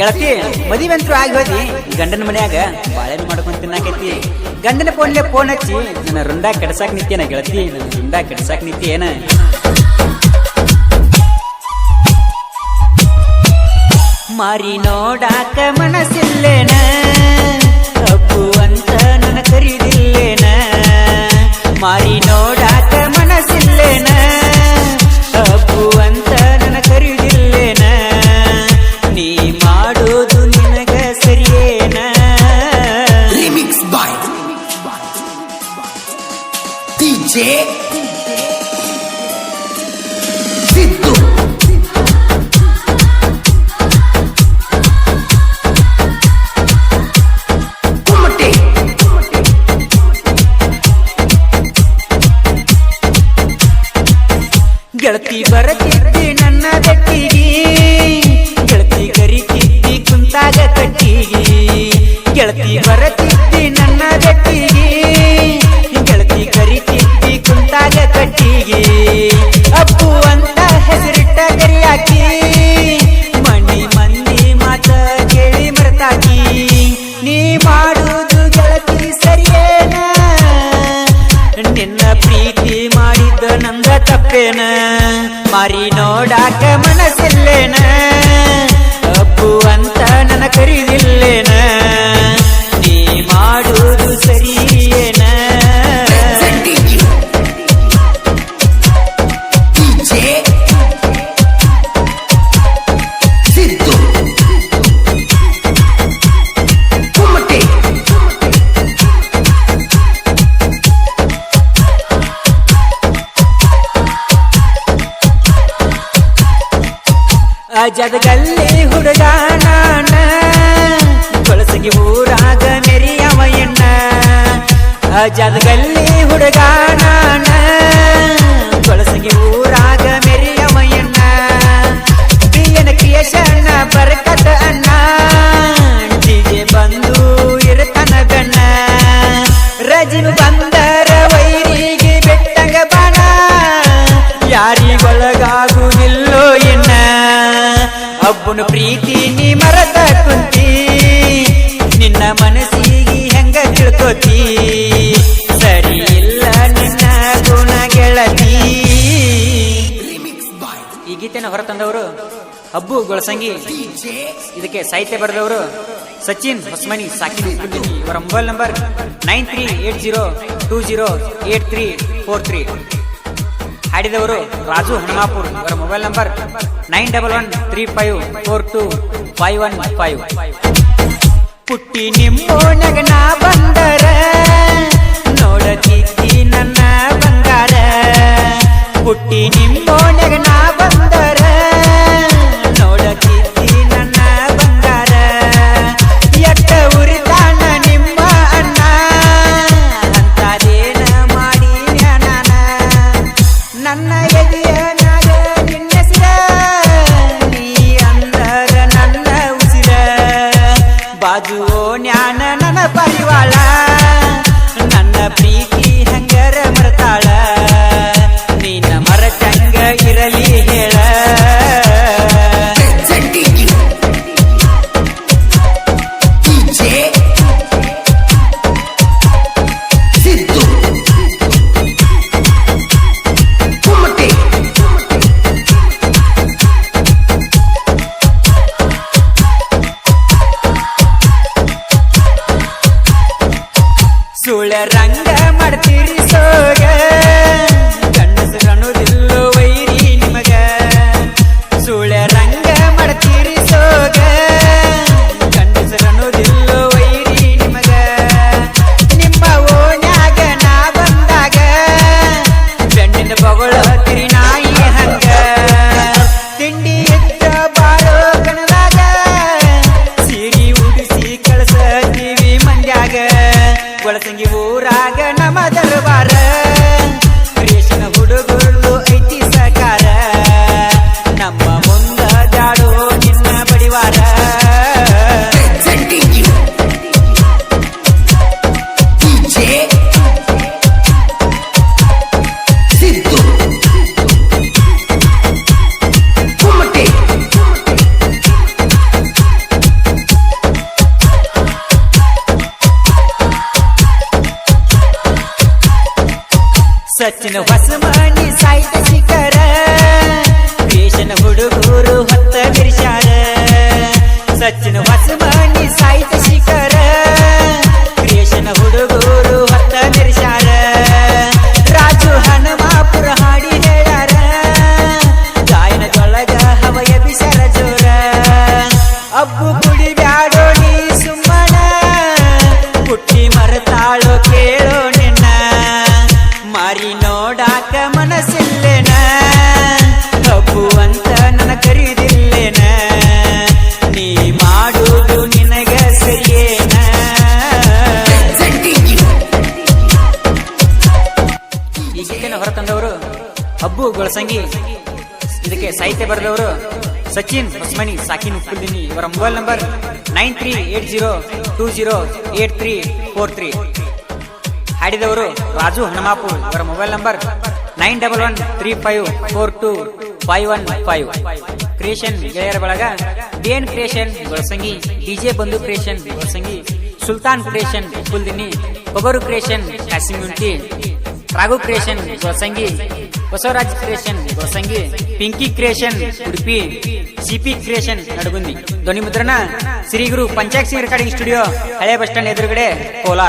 ಗೆಳತಿ ಮದುವೆ ಅಂತೂ ಆಗಿ ಹೋದಿ. ಗಂಡನ ಮನ್ಯಾಗ ಬಾಳೆಹಣ್ಣು ಮಾಡ್ಕೊಂಡು ತಿನ್ನಾಕೈತಿ. ಗಂಡನ ಫೋನ್ಲೆ ಫೋನ್ ಹಚ್ಚಿ, ನನ್ನ ರುಂಡ ಕೆಡ್ಸಾಕ್ ನಿತ್ಯನ ಗೆಳತಿ, ನನ್ನ ರುಂಡ ಕೆಡ್ಸಾಕ್ ನಿತ್ಯೇನ ಮಾರಿ ನೋಡಾಕ ಮನಸ್ಸಿಲ್ಲೇನ? ಅಪ್ಪು ಅಂತ ನನ್ನ ಕರೀದಿಲ್ಲೇನ? ಮಾರಿ ನೋಡಾಕ ಮನಸ್ಸಿಲ್ಲೇನ? ಅಪ್ಪು ಅಂತ ಗೆಳತಿ ಬರತಿದ್ದಿ ನನ್ನ ಬೆಟ್ಟಿಗಿ. ಗೆಳತಿ ಕರಿತಿದ್ದಿ ಕುಂತಾಗ ಕಟ್ಟಿಗಿ. ಗೆಳತಿ ಬರತಿದ್ದಿ ನನ್ನ ಬೆಟ್ಟಿಗಿ. ಅಜದಗಲ್ಲಿ ಹುಡುಗ ನಾನ. ಕೊಳಸಗಿ ಊರಾಗ ಮೆರಿಯವ ಎಣ್ಣ ಅಜದಗಲ್ಲಿ ಹುಡುಗ ನಾನ. ಅಬ್ಬನ ಪ್ರೀತಿ ನೀ ಮರದ ಕುಂತಿ. ನಿನ್ನ ಮನಸ್ಸಿಗೆ ಹೆಂಗ ತಿಳ್ಕೋತಿ? ಸರಿ ಇಲ್ಲ ನಿನ್ನ ಗುಣ ಗೆಳತಿ. ಈ ಗೀತೆನ ಹೊರತಂದವರು ಅಬ್ಬು ಗೊಳಸಂಗಿ, ಇದಕ್ಕೆ ಸಾಹಿತ್ಯ ಬರೆದವರು ಸಚಿನ್ ಹೊಸ್ಮನಿ ಸಾಕಿ ಇವರ mobile number nine three eight zero two zero eight three four three. ಹಾಡಿದವರು Raju Hanumapur. ಇವರ mobile number nine double one three five four two five one five. ಪುಟ್ಟಿ ನಿಮ್ಮೋಣಗ ನಾ ಬಂದರ ನೋಡತಿದ್ದಿ ನನ್ನ ಬಂಗಾರ. ಪುಟ್ಟಿ ನಿಮ್ಮ ನಾ ನನ್ನ ಎದೆಯ le arranca. ಸಚಿನ್ ಹೊಸಮನಿ ಸಾಹಿತ್ಯ ಶಿಖರ. ಭೀಷಣ ಹುಡುಗರು ಹೊತ್ತ ಬಿರ್ಷಾರ ಸಚಿನ ಹೊಸಮನಿ ಸಾಹಿತ್ಯ ಗೊಳಸಂಗಿ ಇದಕ್ಕೆ ಸಾಹಿತ್ಯ ಬರೆದವರು ಸಚಿನ್ ಹೊಸ್ಮನಿ ಸಾಕಿನ್ ಉಪ್ಪುಲ್ದಿನಿ. ಇವರ mobile number nine three eight zero two zero eight three four three. ಹಾಡಿದವರು Raju Hanumapur. ಇವರ mobile number nine double one three five four two five one five. Creation ಗೆಳೆಯರ ಬಳಗ BN creation Golasangi DJ Bandhu creation Golasangi, Sultan creation Uppaldinni ಕೊಗರು creation Kasimunti Raghu creation Gosangi, Basavaraj creation Gosangi, Pinky creation Udupi CP creation Nadagundi. ಧ್ವನಿ ಮುದ್ರಣ Shriguru Panchakshi recording studio ಹಳೆ bus stand ಎದುರುಗಡೆ ಕೋಲಾರ.